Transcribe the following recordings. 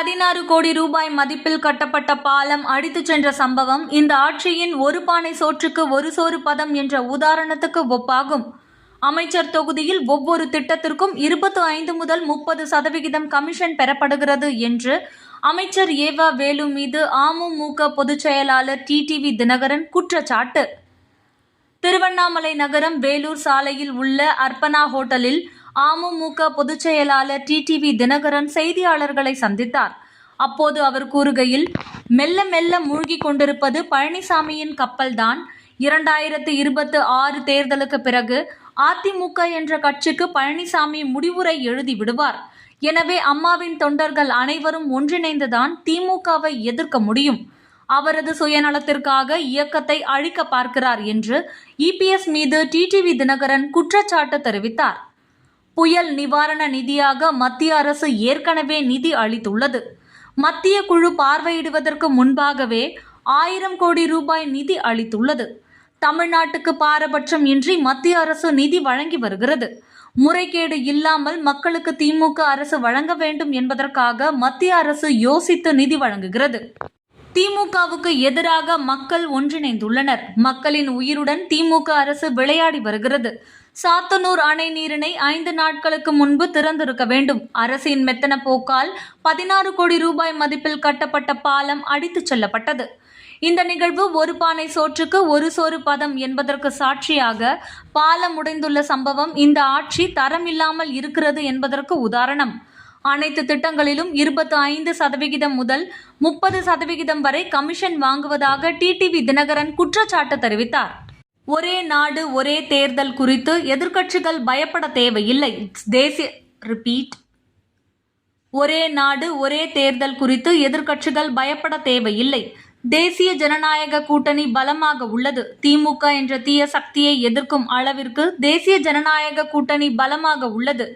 பதினாறு கோடி ரூபாய் மதிப்பில் கட்டப்பட்ட பாலம் அடித்துச் சென்ற சம்பவம் இந்த ஆட்சியின் ஒரு பானை சோற்றுக்கு ஒரு சோறு பதம் என்ற உதாரணத்துக்கு ஒப்பாகும். அமைச்சர் தொகுதியில் ஒவ்வொரு திட்டத்திற்கும் இருபத்து ஐந்து முதல் முப்பது சதவிகிதம் கமிஷன் பெறப்படுகிறது என்று அமைச்சர் ஏவா வேலு மீது அமமுக பொதுச் செயலாளர் டிடிவி தினகரன் குற்றச்சாட்டு. திருவண்ணாமலை நகரம் வேலூர் சாலையில் உள்ள அர்ப்பணா ஹோட்டலில் அமமுக பொதுச் செயலாளர் டிடிவி தினகரன் செய்தியாளர்களை சந்தித்தார். அப்போது அவர் கூறுகையில் மெல்ல மெல்ல மூழ்கிக் கொண்டிருப்பது பழனிசாமியின் கப்பல்தான். இரண்டாயிரத்து இருபத்து ஆறு தேர்தலுக்கு பிறகு அதிமுக என்ற கட்சிக்கு பழனிசாமி முடிவுரை எழுதி விடுவார். எனவே அம்மாவின் தொண்டர்கள் அனைவரும் ஒன்றிணைந்துதான் திமுகவை எதிர்க்க முடியும். அவரது சுயநலத்திற்காக இயக்கத்தை அழிக்க பார்க்கிறார் என்று இபிஎஸ் மீது டிடிவி தினகரன் குற்றச்சாட்டு தெரிவித்தார். புயல் நிவாரண நிதியாக மத்திய அரசு ஏற்கனவே நிதி அளித்துள்ளது. மத்திய குழு பார்வையிடுவதற்கு முன்பாகவே ஆயிரம் கோடி ரூபாய் நிதி அளித்துள்ளது. தமிழ்நாட்டுக்கு பாரபட்சம் இன்றி மத்திய அரசு நிதி வழங்கி வருகிறது. முறைகேடு இல்லாமல் மக்களுக்கு திமுக அரசு வழங்க வேண்டும் என்பதற்காக மத்திய அரசு யோசித்து நிதி வழங்குகிறது. திமுகவுக்கு எதிராக மக்கள் ஒன்றிணைந்துள்ளனர். மக்களின் உயிருடன் திமுக அரசு விளையாடி வருகிறது. சாத்தனூர் அணை நீரினை ஐந்து நாட்களுக்கு முன்பு திறந்திருக்க வேண்டும். அரசின் மெத்தன போக்கால் பதினாறு கோடி ரூபாய் மதிப்பில் கட்டப்பட்ட பாலம் அடித்துச் செல்லப்பட்டது. இந்த நிகழ்வு ஒரு பானை சோற்றுக்கு ஒரு சோறு பதம் என்பதற்கு சாட்சியாக பாலம் உடைந்துள்ள சம்பவம் இந்த ஆட்சி தரமில்லாமல் இருக்கிறது என்பதற்கு உதாரணம். அனைத்து திட்டங்களிலும் இருபத்தி ஐந்து சதவிகிதம் முதல் முப்பது சதவிகிதம் வரை கமிஷன் வாங்குவதாக டிடிவி தினகரன் குற்றச்சாட்டு தெரிவித்தார். ஒரே நாடு ஒரே தேர்தல் குறித்து எதிர்க்கட்சிகள் பயப்பட தேவையில்லை. தேசிய ரிப்பீட் ஒரே நாடு ஒரே தேர்தல் குறித்து எதிர்க்கட்சிகள் பயப்பட தேவையில்லை. தேசிய ஜனநாயக கூட்டணி பலமாக உள்ளது. திமுக என்ற தீய சக்தியை எதிர்க்கும் அளவிற்கு தேசிய ஜனநாயக கூட்டணி பலமாக உள்ளது.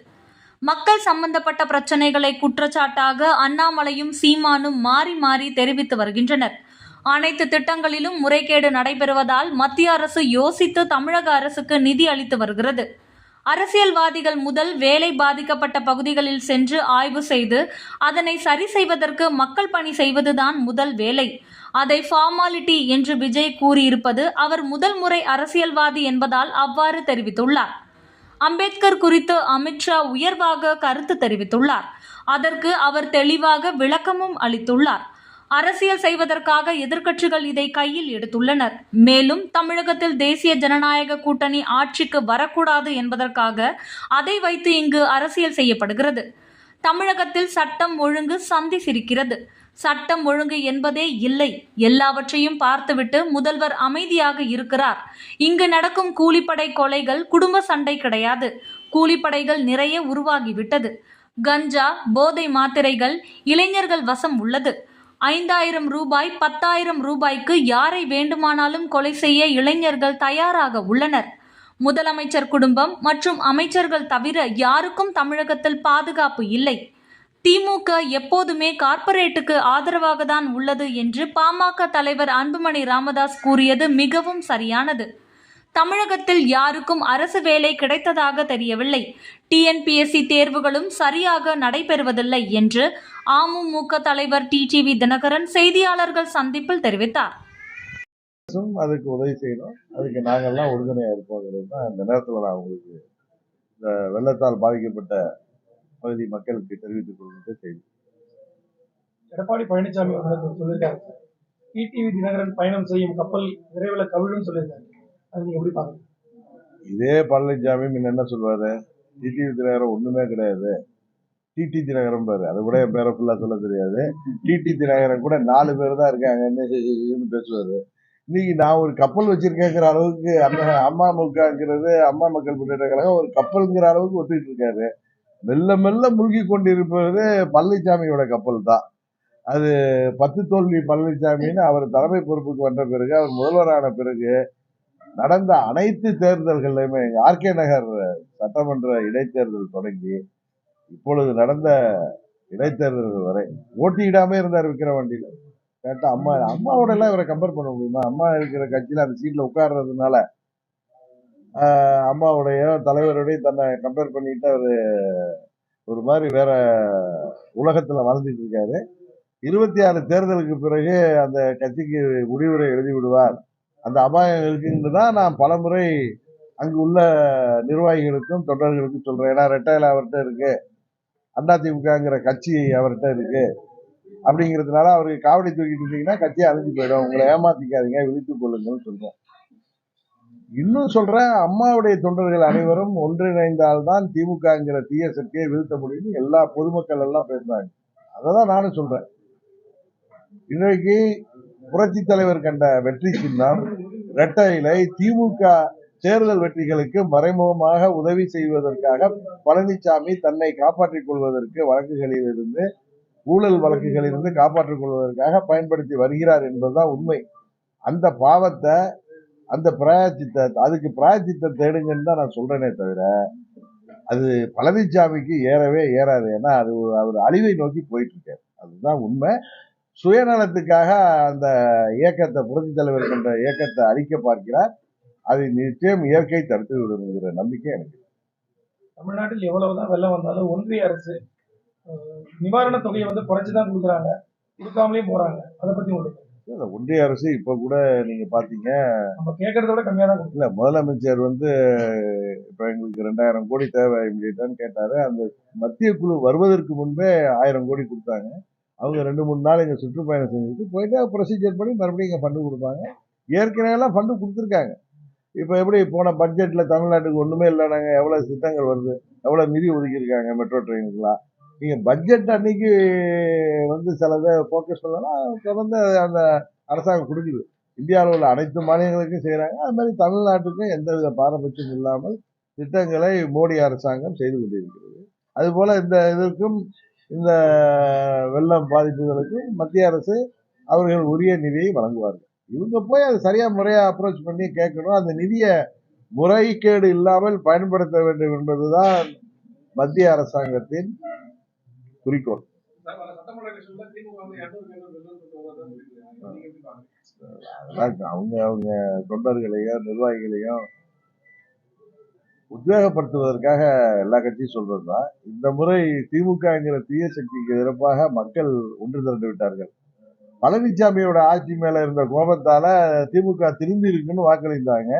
மக்கள் சம்பந்தப்பட்ட பிரச்சனைகளை குற்றச்சாட்டாக அண்ணாமலையும் சீமானும் மாறி மாறி தெரிவித்து வருகின்றனர். அனைத்து திட்டங்களிலும் முறைகேடு நடைபெறுவதால் மத்திய அரசு யோசித்து தமிழக அரசுக்கு நிதி அளித்து வருகிறது. அரசியல்வாதிகள் முதல் வேலை பாதிக்கப்பட்ட பகுதிகளில் சென்று ஆய்வு செய்து அதனை சரி செய்வதற்கு மக்கள் பணி செய்வதுதான் முதல் வேலை. அதை ஃபார்மாலிட்டி என்று விஜய் கூறியிருப்பது அவர் முதல் முறை அரசியல்வாதி என்பதால் அவ்வாறு தெரிவித்துள்ளார். அம்பேத்கர் குறித்து அமித்ஷா உயர்வாக கருத்து தெரிவித்துள்ளார். அதற்கு அவர் தெளிவாக விளக்கமும் அளித்துள்ளார். அரசியல் செய்வதற்காக எதிர்க்கட்சிகள் இதை கையில் எடுத்துள்ளனர். மேலும் தமிழகத்தில் தேசிய ஜனநாயக கூட்டணி ஆட்சிக்கு வரக்கூடாது என்பதற்காக அதை வைத்து இங்கு அரசியல் செய்யப்படுகிறது. தமிழகத்தில் சட்டம் ஒழுங்கு சந்தி சிரிக்கிறது. சட்டம் ஒழுங்கு என்பதே இல்லை. எல்லாவற்றையும் பார்த்துவிட்டு முதல்வர் அமைதியாக இருக்கிறார். இங்கு நடக்கும் கூலிப்படை கொலைகள் குடும்ப சண்டை கிடையாது. கூலிப்படைகள் நிறைய உருவாகிவிட்டது. கஞ்சா போதை மாத்திரைகள் இளைஞர்கள் வசம் உள்ளது. ஐந்தாயிரம் ரூபாய் பத்தாயிரம் ரூபாய்க்கு யாரை வேண்டுமானாலும் கொலை செய்ய இளைஞர்கள் தயாராக உள்ளனர். முதலமைச்சர் குடும்பம் மற்றும் அமைச்சர்கள் தவிர யாருக்கும் தமிழகத்தில் பாதுகாப்பு இல்லை. திமுக எப்போதுமே கார்ப்பரேட்டுக்கு ஆதரவாக தான் உள்ளது என்று பாமக தலைவர் அன்புமணி ராமதாஸ் கூறியது மிகவும் சரியானது. தமிழகத்தில் யாருக்கும் அரசு வேலை கிடைத்ததாக தெரியவில்லை. டிஎன்பிஎஸ்சி தேர்வுகளும் சரியாக நடைபெறுவதில்லை என்று அமமுக தலைவர் டிடிவி தினகரன் செய்தியாளர்கள் சந்திப்பில் தெரிவித்தார். அதுக்கு உதவி செய்யணும். அதுக்கு நாங்கள்லாம் உறுதுணையாக இருப்போங்கிறது தான் இந்த நேரத்தில் நான் உங்களுக்கு இந்த வெள்ளத்தால் பாதிக்கப்பட்ட பகுதி மக்களுக்கு தெரிவித்துக் கொள்கின்ற செய்தி. எடப்பாடி பழனிசாமி அவர்கள் சொல்லியிருக்காரு. டிடிவி தினகரன் பயணம் செய்யும் கப்பல் விரைவில் கவிழும் சொல்லியிருக்காரு. எப்படி இதே பழனிசாமி முன்ன என்ன சொல்வாரு டிடி தினகரன் ஒண்ணுமே கிடையாது. டிடி தினகரன் பாரு அது கூட என் பேரை ஃபுல்லா சொல்ல தெரியாது. டிடி தினகரன் கூட நாலு பேர் தான் இருக்காங்கன்னு பேசுவாரு. இன்னைக்கு நான் ஒரு கப்பல் வச்சிருக்கேங்கிற அளவுக்கு அந்த அம்மாமுகங்கிறது அம்மா மக்கள் முன்னேற்ற கழகம் ஒரு கப்பல்ங்கிற அளவுக்கு ஒத்துக்கிட்டு இருக்காரு. மெல்ல மெல்ல மூழ்கி கொண்டிருப்பது பழனிசாமியோட கப்பல் தான். அது பத்து தோல்வி பழனிசாமின்னு அவர் தலைமை பொறுப்புக்கு வந்த பிறகு அவர் முதல்வரான பிறகு நடந்த அனைத்து தேர்தல்கள்லையுமே ஆர்கே நகர் சட்டமன்ற இடைத்தேர்தல் தொடங்கி இப்பொழுது நடந்த இடைத்தேர்தல்கள் வரை ஓட்டியிடாம இருந்தார் விக்கிரவாண்டியில. கேட்டா அம்மா அம்மாவோட எல்லாம் இவரை கம்பேர் பண்ண முடியுமா? அம்மா இருக்கிற கட்சியில அந்த சீட்ல உட்கார்றதுனால அம்மாவுடைய தலைவருடைய தன்னை கம்பேர் பண்ணிட்டு அவரு ஒரு மாதிரி வேற உலகத்துல வாழ்ந்துட்டு இருக்காரு. இருபத்தி ஆறு தேர்தலுக்கு பிறகு அந்த கட்சிக்கு முடிவுரை எழுதி விடுவார். அந்த அபாயம் இருக்குன்னு தான் நான் பலமுறை அங்கு உள்ள நிர்வாகிகளுக்கும் தொண்டர்களுக்கும் சொல்கிறேன் ஏன்னா ரெட்டையில் அவர்கிட்ட இருக்கு. அதிமுகங்கிற கட்சி அவர்கிட்ட இருக்கு. அப்படிங்கிறதுனால அவருக்கு காவடி தூக்கிட்டு இருந்தீங்கன்னா கட்சியை அழிஞ்சு போயிடும். உங்களை ஏமாத்திக்காதீங்க விழித்துக் கொள்ளுங்கன்னு சொல்றேன் இன்னும் சொல்றேன் அம்மாவுடைய தொண்டர்கள் அனைவரும் ஒன்றிணைந்தால்தான் திமுகங்கிற தீய சக்தியை வீழ்த்த முடியும்னு எல்லா பொதுமக்கள் எல்லாம் பேசுறாங்க. அததான் நானும் சொல்றேன். இன்றைக்கு புரட்சி தலைவர் கண்ட வெற்றி சின்னம் இரட்டை இலை திமுக தேர்தல் வெற்றிகளுக்கு மறைமுகமாக உதவி செய்வதற்காக பழனிசாமி தன்னை காப்பாற்றிக் கொள்வதற்கு வழக்குகளில் இருந்து ஊழல் வழக்குகளில் இருந்து காப்பாற்றிக் கொள்வதற்காக பயன்படுத்தி வருகிறார் என்பதுதான் உண்மை. அந்த பாவத்தை அந்த பிராயச்சித்த அதுக்கு பிராயச்சித்த தேடுங்கன்னு தான் நான் சொல்றேனே தவிர அது பழனிசாமிக்கு ஏறவே ஏறாது. ஏன்னா அது அவர் அழிவை நோக்கி போயிட்டு இருக்காரு. அதுதான் உண்மை. சுயநலத்துக்காக அந்த இயக்கத்தை புரட்சி தலைவர் என்ற இயக்கத்தை அழிக்க பார்க்கிறார். அதை நிச்சயம் இயற்கை தடுத்து விடுங்கிற நம்பிக்கை எனக்கு தமிழ்நாட்டில் எவ்வளவுதான் வெள்ளம் வந்தாலும் ஒன்றிய அரசு அஹ், நிவாரணத் தொகையை வந்து குறைச்சுதான் கொடுக்குறாங்க. கொடுக்காமலே போறாங்க. அதை பத்தி உங்களுக்கு? இல்ல, ஒன்றிய அரசு இப்ப கூட நீங்க பாத்தீங்க. நம்ம கேட்கறத விட கம்மியா தான் இல்ல முதலமைச்சர் வந்து இப்ப எங்களுக்கு ரெண்டாயிரம் கோடி தேவை இமீடியட்டான்னு கேட்டாரு. அந்த மத்திய குழு வருவதற்கு முன்பே ஆயிரம் கோடி கொடுத்தாங்க. அவங்க ரெண்டு மூணு நாள் இங்கே சுற்றுப்பயணம் செஞ்சுட்டு போயிட்டு ப்ரொசீஜர் பண்ணி மறுபடியும் இங்கே ஃபண்டு கொடுப்பாங்க. ஏற்கனவேலாம் ஃபண்டு கொடுத்துருக்காங்க. இப்போ எப்படி போன பட்ஜெட்டில் தமிழ்நாட்டுக்கு ஒன்றுமே இல்லை நாங்கள் எவ்வளோ திட்டங்கள் வருது எவ்வளோ நிதி ஒதுக்கியிருக்காங்க மெட்ரோ ட்ரெயினுக்குலாம் நீங்கள் பட்ஜெட் அன்னைக்கு வந்து சிலதை ஃபோக்கஸ் பண்ணலாம் தொடர்ந்து அந்த அரசாங்கம் கொடுக்குது. இந்தியாவில் உள்ள அனைத்து மாநிலங்களுக்கும் செய்கிறாங்க அது மாதிரி தமிழ்நாட்டுக்கும் எந்தவித பாரபட்சம் இல்லாமல் திட்டங்களை மோடி அரசாங்கம் செய்து கொண்டிருக்கிறது. அதுபோல் இந்த இதற்கும் இந்த வெள்ளம் பாதிப்புகளுக்கும் மத்திய அரசு அவர்கள் உரிய நிதியை வழங்குவார்கள். இவங்க போய் அது சரியா முறையா அப்ரோச் பண்ணி கேட்கணும். அந்த நிதியை முறைகேடு இல்லாமல் பயன்படுத்த வேண்டும் என்பதுதான் மத்திய அரசாங்கத்தின் குறிக்கோள். அவங்க அவங்க தொண்டர்களையும் நிர்வாகிகளையும் உத்வேகப்படுத்துவதற்காக எல்லா கட்சியும் சொல்றதுதான். இந்த முறை திமுகங்கிற தீய சக்திக்கு எதிர்ப்பாக மக்கள் ஒன்று திரண்டு விட்டார்கள். பழனிசாமியோட ஆட்சி மேல இருந்த கோபத்தால திமுக திரும்பி இருக்குன்னு வாக்களித்தாங்க.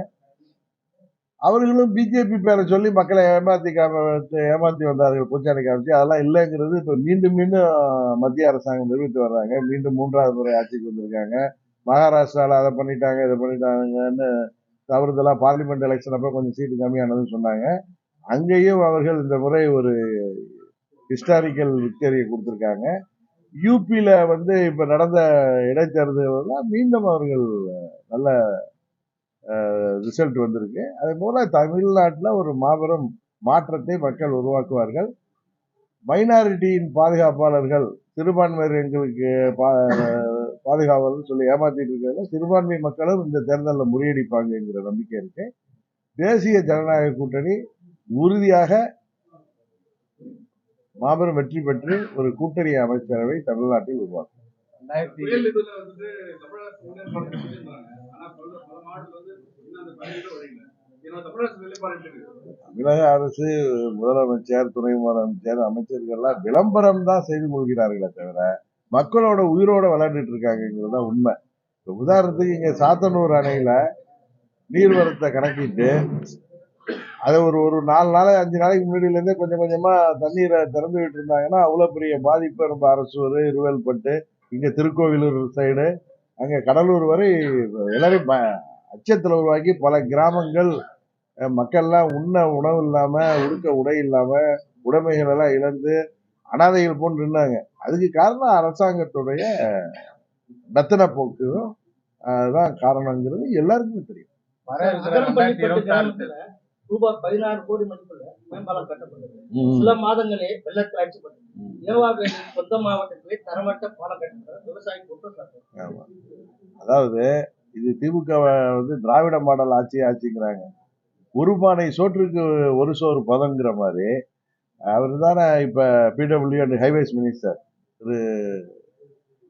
அவர்களும் பிஜேபி பேரை சொல்லி மக்களை ஏமாத்தி ஏமாத்தி வந்தார்கள் பூச்சாண்டி காமிச்சு. அதெல்லாம் இல்லைங்கிறது இப்ப மீண்டும் மீண்டும் மத்திய அரசாங்கம் நிறுவித்து வர்றாங்க. மீண்டும் மூன்றாவது முறை ஆட்சிக்கு வந்திருக்காங்க. மகாராஷ்டிரால அதை பண்ணிட்டாங்க இதை பண்ணிட்டாங்கன்னு தவறுதலாக பார்லிமெண்ட் எலெக்ஷன் அப்போ கொஞ்சம் சீட்டு கம்மியானதுன்னு சொன்னாங்க. அங்கேயும் அவர்கள் இந்த முறை ஒரு ஹிஸ்டாரிக்கல் விக்டரியை கொடுத்துருக்காங்க. யூபியில் வந்து இப்போ நடந்த இடைத்தேர்தலாம் மீண்டும் அவர்கள் நல்ல ரிசல்ட் வந்திருக்கு. அதே போல் தமிழ்நாட்டில் ஒரு மாபெரும் மாற்றத்தை மக்கள் உருவாக்குவார்கள். மைனாரிட்டியின் பாதுகாப்பாளர்கள் சிறுபான்மையர் எங்களுக்கு பா- பாதுகாவலர்னு சொல்லி ஏமாத்திட்டு இருக்கிறத சிறுபான்மை மக்களும் இந்த தேர்தலில் முறியடிப்பாங்கங்கிற நம்பிக்கை இருக்கு. தேசிய ஜனநாயக கூட்டணி உறுதியாக மாபெரும் வெற்றி பெற்று ஒரு கூட்டணி அமைச்சரவை தமிழ்நாட்டில் உருவாக்கும். தமிழக அரசு முதலமைச்சர் துணை முதலமைச்சர் அமைச்சர்கள்லாம் விளம்பரம் தான் செய்து கொள்கிறார்களே தவிர மக்களோட உயிரோட விளையாண்டுட்டு இருக்காங்கிறது தான் உண்மை உதாரணத்துக்கு இங்க சாத்தனூர் அணையில நீர்வரத்தை கணக்கிட்டு அதை ஒரு ஒரு நாலு நாள் அஞ்சு நாளைக்கு முன்னாடியில இருந்தே கொஞ்சம் கொஞ்சமா தண்ணீரை திறந்து விட்டு இருந்தாங்கன்னா அவ்வளவு பெரிய பாதிப்பு. நம்ம அரசூர் இருவேல்பட்டு இங்க திருக்கோவிலூர் சைடு அங்க கடலூர் வரை எல்லாரையும் அச்சத்தில் உருவாக்கி பல கிராமங்கள் மக்கள்லாம் உண்ண உணவு இல்லாம உடுக்க உடை இல்லாம உடைமைகள் எல்லாம் இழந்து அனாதைகள் போன்று நின்னாங்க. அதுக்கு காரணம் அரசாங்கத்துடைய நத்தன போக்கு அதுதான் காரணங்கிறது எல்லாருக்குமே தெரியும். ரூபாய் பதினாறு கோடி மதிப்புள்ள மேம்பாலம் கட்டப்பட்டது. சில மாதங்களே வெள்ளத்தில் அடிக்கப்பட்டது. ஏவாவேலின் சொந்த மாவட்டத்திலே தரமட்ட பாலம் கட்டப்பட்டது. விவசாயி குற்றம். அதாவது இது திமுக வந்து திராவிட மாடல் ஆட்சி ஆட்சிங்கிறாங்க. ஒரு பானை சோற்றுக்கு ஒரு சோறு பதங்கிற மாதிரி. அவர் தானே இப்ப PW and highways minister Thiru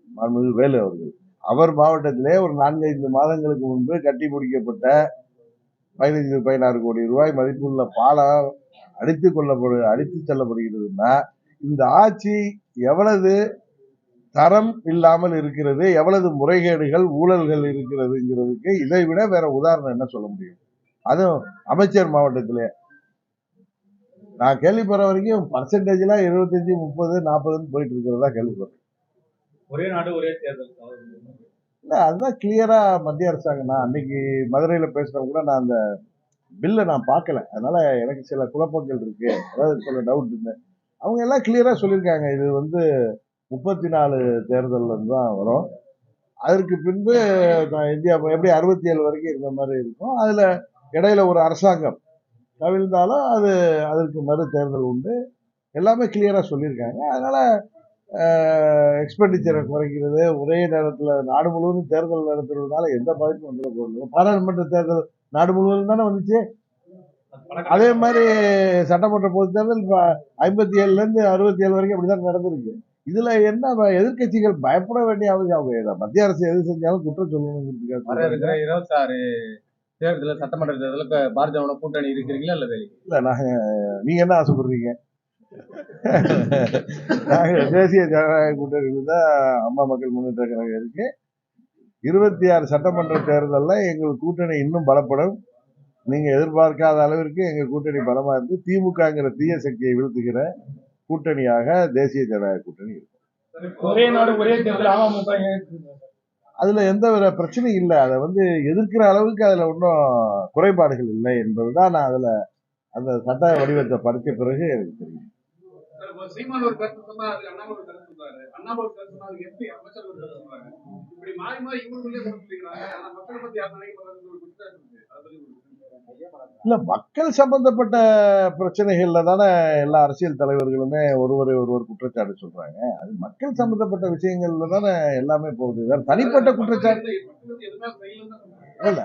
மாண்புமிகு வேலு அவர்கள். அவர் மாவட்டத்திலே ஒரு நான்கைந்து மாதங்களுக்கு முன்பு கட்டி முடிக்கப்பட்ட பதினைந்து பதினாறு கோடி ரூபாய் மதிப்புள்ள பாலம் அடித்து கொள்ளப்படு அடித்து செல்லப்படுகிறதுனா இந்த ஆட்சி எவ்வளவு தரம் இல்லாமல் இருக்கிறது எவ்வளவு முறைகேடுகள் ஊழல்கள் இருக்கிறதுங்கிறதுக்கு இதை விட வேற உதாரணம் என்ன சொல்ல முடியும்? அதுவும் அமைச்சர் மாவட்டத்திலே. நான் கேள்விப்படுற வரைக்கும் பர்சன்டேஜ்லாம் இருபத்தஞ்சு முப்பது நாற்பதுன்னு போயிட்டு இருக்கிறதா கேள்விப்படுறேன். ஒரே நாடு ஒரே தேர்தல். இல்ல அதுதான் கிளியரா மத்திய அரசாங்கம் நான் அன்னைக்கு மதுரையில பேசுறவங்க கூட நான் அந்த பில்லை நான் பார்க்கல. அதனால எனக்கு சில குழப்பங்கள் இருக்கு. அதாவது சில டவுட் இருந்தேன் அவங்க எல்லாம் கிளியரா சொல்லியிருக்காங்க. இது வந்து முப்பத்தி நாலு தேர்தல்ல இருந்து தான் வரும். அதற்கு பின்பு நான் இந்தியா எப்படி அறுபத்தி ஏழு வரைக்கும் இருந்த மாதிரி இருக்கும். அதுல இடையில ஒரு அரசாங்கம் கவிழ்ந்தாலும் அது அதற்கு மறு தேர்தல் உண்டு. எல்லாமே கிளியரா சொல்லியிருக்காங்க. அதனால எக்ஸ்பெண்டிச்சரை குறைக்கிறது ஒரே நேரத்தில் நாடு முழுவதும் தேர்தல் நடத்துறதுனால எந்த பாதிப்பும் வந்துட போகிறது பாராளுமன்ற தேர்தல் நாடு முழுவதும் தானே வந்துச்சு? அதே மாதிரி சட்டமன்ற பொது தேர்தல் இப்போ ஐம்பத்தி ஏழுலேருந்து அறுபத்தி ஏழு வரைக்கும் அப்படிதான் நடந்திருக்கு. இதுல என்ன எதிர்கட்சிகள் எதிர்க்கட்சிகள் பயப்பட வேண்டிய அவசியம். அவங்க மத்திய அரசு எது செஞ்சாலும் குற்றம் சொல்லணுங்கிறதுக்காக இருபத்தாறு தேர்தல் சட்டமன்ற தேர்தலுக்கு பாரதிய ஜனதா கூட்டணி இருக்கிறீங்களா இல்ல வெளியே? இல்ல நாங்க நீங்க என்ன ஆசைப்படுறீங்க? நாங்க தேசிய ஜனநாயக கூட்டணியில் தான் அம்மா மக்கள் முன்னேற்ற கழகம் இருக்கு. இருபத்தி ஆறு சட்டமன்ற தேர்தல்ல எங்கள் கூட்டணி இன்னும் பலப்படும். நீங்க எதிர்பார்க்காத அளவிற்கு எங்க கூட்டணி பலமா இருந்து திமுகங்கிற தீய சக்தியை வீழ்த்துகிற கூட்டணியாக தேசிய ஜனநாயக கூட்டணி இருக்கும் ஒரே நாடு ஒரே தேர்தல் அமமுக? அதில் எந்த வித பிரச்சனையும் இல்லை. அதை வந்து எதிர்க்கிற அளவுக்கு அதில் ஒன்றும் குறைபாடுகள் இல்லை என்பது தான் நான் அதில் அந்த சட்ட வடிவத்தை படித்த பிறகு எனக்கு தெரியும். மாறி இல்ல மக்கள் சம்பந்தப்பட்ட பிரச்சனைகள்ல தானே எல்லா அரசியல் தலைவர்களுமே ஒருவரை ஒருவர் குற்றச்சாட்டு சொல்றாங்க. அது மக்கள் சம்பந்தப்பட்ட விஷயங்கள்ல தானே எல்லாமே போகுது. வேற தனிப்பட்ட குற்றச்சாட்டு. இல்ல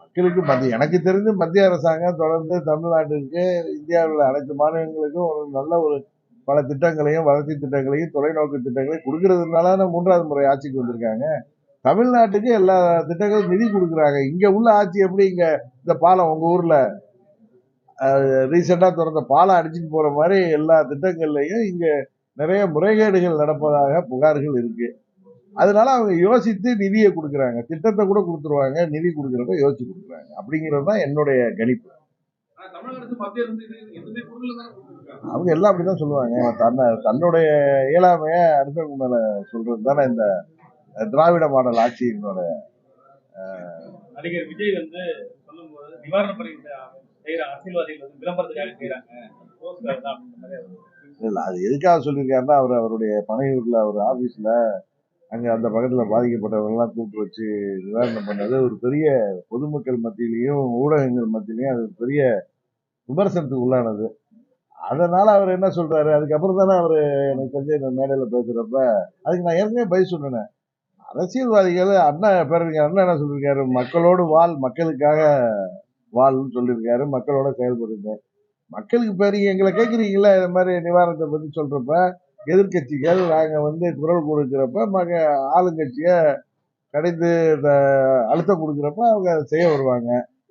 மக்களுக்கு மத்திய எனக்கு தெரிஞ்சு மத்திய அரசாங்கம் தொடர்ந்து தமிழ்நாட்டிற்கு இந்தியாவில் உள்ள அனைத்து மாநிலங்களுக்கும் ஒரு நல்ல ஒரு பல திட்டங்களையும் வளர்ச்சி திட்டங்களையும் தொலைநோக்கு திட்டங்களையும் கொடுக்கறதுனால மூன்றாவது முறை ஆட்சிக்கு வந்திருக்காங்க. தமிழ்நாட்டுக்கு எல்லா திட்டங்களும் நிதி கொடுக்குறாங்க. இங்க உள்ள ஆட்சி எப்படி? இங்க இந்த பாலம் உங்க ஊர்ல ரீசெண்டா திறந்த பாலம் அடிச்சுட்டு போற மாதிரி எல்லா திட்டங்கள்லயும் இங்க நிறைய முறைகேடுகள் நடப்பதாக புகார்கள் இருக்கு. அதனால அவங்க யோசித்து நிதியை கொடுக்குறாங்க. திட்டத்தை கூட கொடுத்துருவாங்க. நிதி கொடுக்குறப்ப யோசிச்சு கொடுக்குறாங்க. அப்படிங்கிறது தான் என்னுடைய கணிப்பு. அவங்க எல்லாம் அப்படிதான் சொல்லுவாங்க. தன்னை தன்னுடைய இயலாமைய அடுத்தவங்க மேல சொல்றது தானே இந்த திராவிட மாடல் ஆட்சியினோட நடிகர் விஜய் வந்து சொல்லும்போது நிவாரண பணி செய்யற அரசியல்வாதிகள் வந்து விளம்பரத்துக்காக செய்யறாங்க இல்ல அது எதுக்காக சொல்லியிருக்காருன்னா அவர் அவருடைய பனையூர்ல அவர் ஆபீஸ்ல அங்க அந்த பக்கத்துல பாதிக்கப்பட்டவங்க எல்லாம் கூப்பிட்டு வச்சு நிவாரணம் பண்ணது. ஒரு பெரிய பொதுமக்கள் மத்தியிலையும் ஊடகங்கள் மத்தியிலையும் அது ஒரு பெரிய விமர்சனத்துக்கு உள்ளானது. அதனால அவர் என்ன சொல்றாரு? அதுக்கப்புறம் தானே அவர் எனக்கு தெரிஞ்ச இந்த மேடையில பேசுறப்ப அதுக்கு நான் ஏற்கனவே பதில் சொன்னேன். அரசியல்வாதிகள் அண்ணா பேரறிஞர் அண்ணா என்ன சொல்லியிருக்காரு மக்களோடு வாழ் மக்களுக்காக வாழ்னு சொல்லியிருக்காரு மக்களோட செயல்படுங்க. மக்களுக்கு பெரிய எங்களை கேட்குறீங்களா இந்த மாதிரி நிவாரணத்தை பற்றி சொல்கிறப்ப எதிர்க்கட்சிகள் நாங்கள் வந்து குரல் கொடுக்குறப்ப மக ஆளுங்கட்சியை கடைந்து இந்த அழுத்தம் கொடுக்குறப்ப அவங்க அதை செய்ய வருவாங்க.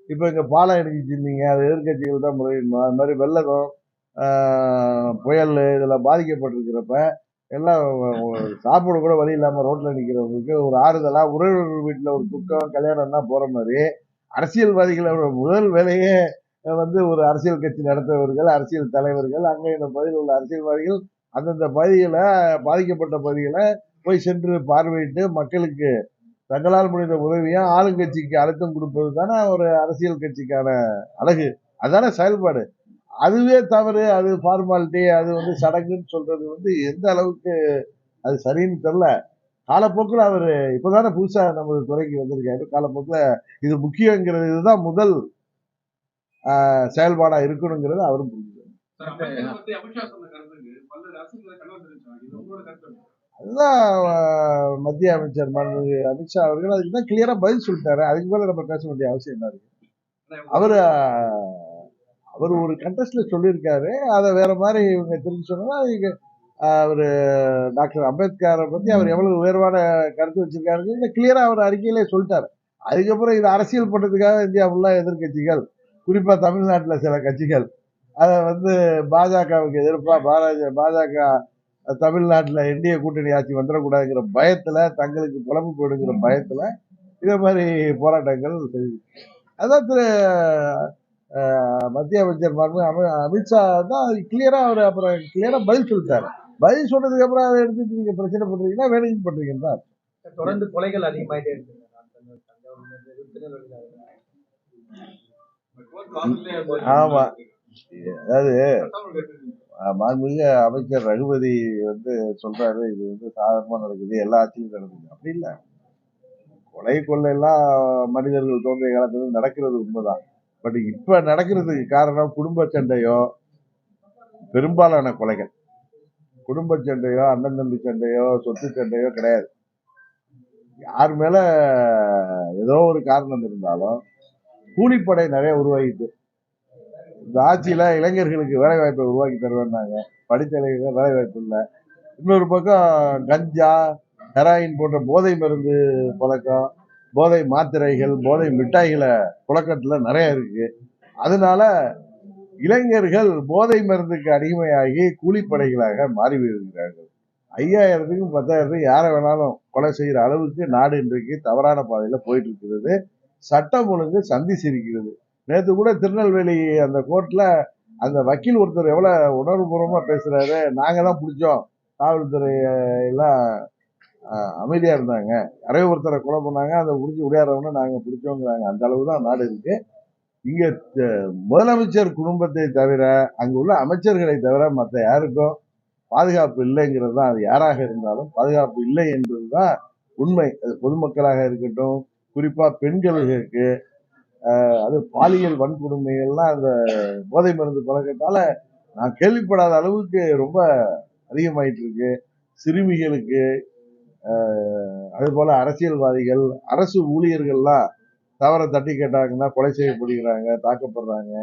இப்போ இங்கே பாலம் இடிச்சிருந்தீங்க அது எதிர்க்கட்சிகள் தான் முறையிடணும். அது மாதிரி வெள்ளம் புயல் இதில் பாதிக்கப்பட்டிருக்கிறப்ப எல்லாம் சாப்பிட கூட வழி இல்லாமல் ரோட்டில் நிற்கிறவங்களுக்கு ஒரு ஆறுதலாக உறவினர்கள் வீட்டில் ஒரு துக்கம் கல்யாணம்னா போகிற மாதிரி அரசியல்வாதிகளோட முதல் வேலையே வந்து ஒரு அரசியல் கட்சி நடத்துபவர்கள் அரசியல் தலைவர்கள். அங்கே இந்த பகுதியில் உள்ள அரசியல்வாதிகள் அந்தந்த பகுதியில் பாதிக்கப்பட்ட பகுதிகளை போய் சென்று பார்வையிட்டு மக்களுக்கு தங்களால் முடிந்த உதவியும் ஆளுங்கட்சிக்கு அழுத்தம் கொடுப்பது தானே ஒரு அரசியல் கட்சிக்கான அழகு. அதானே செயல்பாடு. அதுவே தவறு அது ஃபார்மாலிட்டி அது வந்து சடங்குன்னு சொல்றது வந்து எந்த அளவுக்கு அது சரின்னு தெரியல. காலப்போக்கில் அவர் இப்போதானே புதுசா நமது துறைக்கு வந்திருக்காரு. காலப்போக்கில் இது முக்கியங்கிறது இதுதான் முதல் ஆஹ், செயல்பாடா இருக்கணுங்கிறது அவரும் என்ன? அதுதான் மத்திய அமைச்சர் மாண்புமிகு அமித்ஷா அவர்கள். அதுக்கு தான் கிளியரா பதில் சொல்லிட்டாரு. அதுக்கு மேல நம்ம பேச வேண்டிய அவசியம் என்ன இருக்கு? அவரு அவர் ஒரு கண்டஸ்ட்ல சொல்லியிருக்காரு. அதை வேற மாதிரி இவங்க திரும்பி சொன்னா அவர் டாக்டர் அம்பேத்கரை பத்தி அவர் எவ்வளவு உயர்வான கருத்து வச்சிருக்காருன்னு கிளியரா அவர் அறிக்கையிலே சொல்லிட்டாரு. அதுக்கப்புறம் இது அரசியல் பண்றதுக்காக இந்தியா ஃபுல்லா எதிர்க்கட்சிகள். குறிப்பா தமிழ்நாட்டுல சில கட்சிகள். அதை வந்து பாஜகவுக்கு எதிர்ப்பா பாரதிய பாஜக தமிழ்நாட்டில் என்டிஏ கூட்டணி ஆட்சி வந்துடக்கூடாதுங்கிற பயத்துல தங்களுக்கு புலம்பு போயிடுங்கிற பயத்துல இதே மாதிரி போராட்டங்கள் அதான் திரு மத்திய அமைச்சர் அமி அமித்ஷா தான் கிளியரா அவர் அப்புறம் கிளியரா பதில் சொல்லிட்டாரு. பதில் சொன்னதுக்கு அப்புறம் அதை எடுத்துட்டு நீங்க பிரச்சனை பண்றீங்கன்னா வேலைக்கு பண்றீங்கன்னு தான் தொடர்ந்து கொலைகள் அதிகமாயிட்டே இருக்கு. ஆமா. அதாவது மாண்புமிகு அமைச்சர் ரகுபதி வந்து சொல்றாரு இது வந்து சாதாரணமா நடக்குது எல்லா ஆட்சியும் நடக்குது. அப்படி இல்லை. கொலை கொள்ளை எல்லாம் மனிதர்கள் தோன்றிய காலத்துல நடக்கிறது உண்மைதான். பட் இப்ப நடக்கிறதுக்கு காரணம் குடும்ப சண்டையோ பெரும்பாலான கொலைகள். குடும்ப சண்டையோ அண்ணன் தம்பி சண்டையோ சொத்து சண்டையோ கிடையாது. யார் மேல ஏதோ ஒரு காரணம் இருந்தாலும் கூலிப்படை நிறைய உருவாகிட்டு இந்த ஆட்சியில இளைஞர்களுக்கு வேலை வாய்ப்பை உருவாக்கி தருவேன்னாங்க. படித்த இளைஞர்கள் வேலை வாய்ப்பு இல்லை. இன்னொரு பக்கம் கஞ்சா ஹெராயின் போன்ற போதை மருந்து பழக்கம் போதை மாத்திரைகள் போதை மிட்டாய்களை புழக்கத்தில் நிறைய இருக்கு. அதனால இளைஞர்கள் போதை மருந்துக்கு அடிமையாகி கூலிப்படைகளாக மாறி வருகிறார்கள் ஐயாயிரத்துக்கும் பத்தாயிரத்துக்கும் யாரை வேணாலும் கொலை செய்கிற அளவுக்கு நாடு இன்றைக்கு தவறான பாதையில் போயிட்டு இருக்கிறது சட்டம் ஒழுங்கு சந்தி சிரிக்கிறது. நேற்று கூட திருநெல்வேலி அந்த கோர்ட்டில் அந்த வக்கீல் ஒருத்தர் எவ்வளோ உணர்வுபூர்வமாக பேசுகிறாரு நாங்கள் தான் பிடிச்சோம். காவல்துறை எல்லாம் அமைதியாக இருந்தாங்க. யாரையோ ஒருத்தரை கொலை பண்ணாங்க அதை பிடிச்சி விளையாடுறவங்க நாங்கள் பிடிச்சோங்கிறாங்க. அந்த அளவு தான் நாடு இருக்கு. இங்கே முதலமைச்சர் குடும்பத்தை தவிர அங்கே உள்ள அமைச்சர்களை தவிர மற்ற யாருக்கும் பாதுகாப்பு இல்லைங்கிறது தான். அது யாராக இருந்தாலும் பாதுகாப்பு இல்லை என்பது தான் உண்மை. அது பொதுமக்களாக இருக்கட்டும் குறிப்பாக பெண்களுக்கு அது பாலியல் வன்கொடுமைகள்லாம் அந்த போதை மருந்து பழக்கத்தால நான் கேள்விப்படாத அளவுக்கு ரொம்ப அதிகமாயிட்டு இருக்கு. சிறுமிகளுக்கு அதுபோல் அது போல அரசியல்வாதிகள் அரசு ஊழியர்கள்லாம் தவற தட்டி கேட்டாங்கன்னா கொலை செய்யப்படுகிறாங்க தாக்கப்படுறாங்க.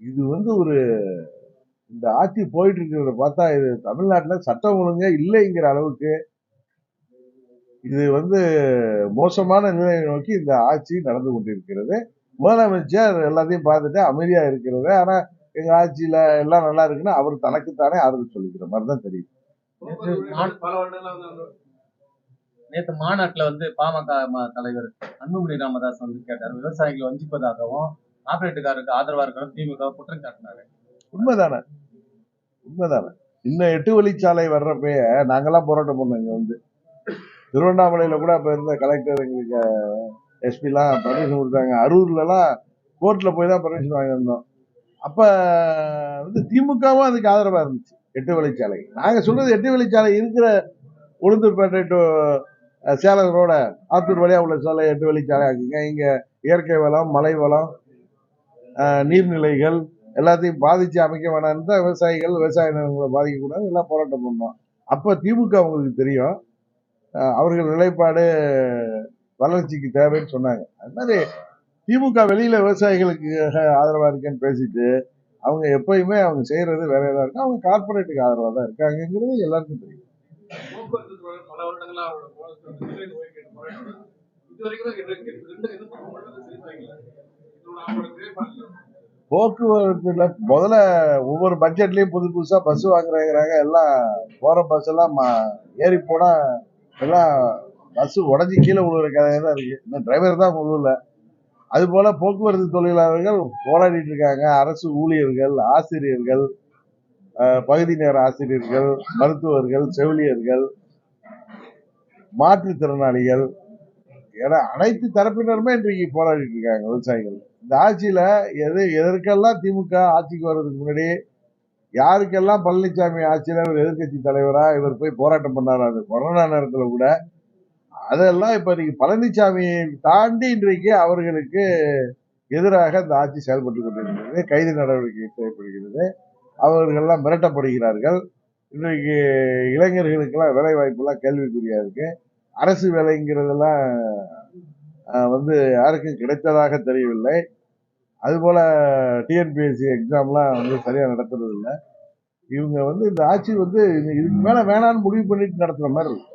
இது வந்து ஒரு இந்த ஆட்சி போயிட்டு இருக்கிறத பார்த்தா இது தமிழ்நாட்டுல சட்டம் ஒழுங்கே இல்லைங்கிற அளவுக்கு இது வந்து மோசமான நிலையை நோக்கி இந்த ஆட்சி நடந்து கொண்டிருக்கிறது. முதலமைச்சர் எல்லாத்தையும் பார்த்துட்டு அமைதியா இருக்கிறது. ஆனா எங்க ஆட்சியில எல்லாம் நல்லா இருக்குன்னு அவர் தனக்குத்தானே ஆறுதல் சொல்லிக்கிற மாதிரி தான் தெரியும் போக்குவரத்து பல வருடங்களா வந்து அந்த நேற்று மாநாட்டில் வந்து பாமக தலைவர் அன்புமணி ராமதாஸ் வந்து கேட்டார். விவசாயிகளை வஞ்சிப்பதாகவும் ஆபரேட்டுக்காரருக்கு ஆதரவா இருக்கணும் திமுக குற்றம் காட்டினாங்க உண்மைதானே? உண்மைதானே? இன்னும் எட்டு வழிச்சாலை வர்றப்பயே நாங்கெல்லாம் போராட்டம் பண்ணோம் இங்க வந்து. திருவண்ணாமலையில கூட அப்ப இருந்த கலெக்டர் எங்களுக்கு எஸ்பிலாம் பர்மிஷன் கொடுத்தாங்க. அரூர்லலாம் கோர்ட்டில் கோர்ட்ல போய் தான் பர்மிஷன் வாங்கியிருந்தோம் அப்ப வந்து திமுகவும் அதுக்கு ஆதரவா இருந்துச்சு. எட்டு வழிச்சாலை. நாங்க சொல்றது எட்டு வழிச்சாலை இருக்கிற உளுந்தூர்பேட்டை டு சேலம் ரோட ஆத்தூர் வழியாக உள்ள சாலை எட்டு வழிச்சாலை ஆக்குங்க. இங்கே இயற்கை வளம் மலை வளம் நீர்நிலைகள் எல்லாத்தையும் பாதித்து அமைக்க வேணாம்னு தான் விவசாயிகள் விவசாய நிலங்களை பாதிக்கக்கூடாது. எல்லாம் போராட்டம் பண்ணோம். அப்போ திமுக அவங்களுக்கு தெரியும். அவர்கள் நிலைப்பாடு வளர்ச்சிக்கு தேவைன்னு சொன்னாங்க. அது மாதிரி திமுக வெளியில் விவசாயிகளுக்கு ஆதரவாக இருக்கேன்னு பேசிட்டு அவங்க எப்பயுமே அவங்க செய்கிறது வேற ஏதாவது இருக்கும். அவங்க கார்பரேட்டுக்கு ஆதரவாக தான் இருக்காங்கங்கிறது எல்லாருக்கும் தெரியும். பல வருடங்களா அவரோட போராட்டம் இது வரைக்கும் போக்குவரத்துல முதல்ல ஒவ்வொரு பட்ஜெட்லயும் புது புதுசா பஸ் வாங்குறாங்கிறாங்க. எல்லாம் போற பஸ் எல்லாம் ஏறி போனா எல்லாம் பஸ் உடஞ்சி கீழே விழுகிற கதையாக தான் இருக்கு. இன்னும் டிரைவர் தான் விழுல அது போல போக்குவரத்து தொழிலாளர்கள் போராடிட்டு இருக்காங்க. அரசு ஊழியர்கள் ஆசிரியர்கள் பகுதி நேர ஆசிரியர்கள் மருத்துவர்கள் செவிலியர்கள் மாற்றுத்திறனாளிகள் என அனைத்து தரப்பினருமே இன்றைக்கு போராடிட்டு இருக்காங்க விவசாயிகள். இந்த ஆட்சியில் எது எதற்கெல்லாம் திமுக ஆட்சிக்கு வர்றதுக்கு முன்னாடி யாருக்கெல்லாம் பழனிசாமி ஆட்சியில் இவர் எதிர்க்கட்சி தலைவராக இவர் போய் போராட்டம் பண்ணாரு அந்த கொரோனா நேரத்தில் கூட அதெல்லாம் இப்போ இன்னைக்கு பழனிசாமியை தாண்டி இன்றைக்கு அவர்களுக்கு எதிராக இந்த ஆட்சி செயல்பட்டு கொண்டிருக்கிறது கைது நடவடிக்கை தேவைப்படுகிறது. அவர்கள்லாம் மிரட்டப்படுகிறார்கள். இன்றைக்கு இளைஞர்களுக்கெல்லாம் வேலை வாய்ப்புலாம் கேள்விக்குறியா இருக்கு. அரசு வேலைங்கிறதெல்லாம் வந்து யாருக்கும் கிடைத்ததாக தெரியவில்லை. அதுபோல் டிஎன்பிஎஸ்சி எக்ஸாம்லாம் வந்து சரியாக நடத்துறது இல்லை இவங்க வந்து இந்த ஆட்சி வந்து இதுக்கு மேலே வேணாம்னு முடிவு பண்ணிட்டு நடத்துகிற மாதிரி இருக்கு.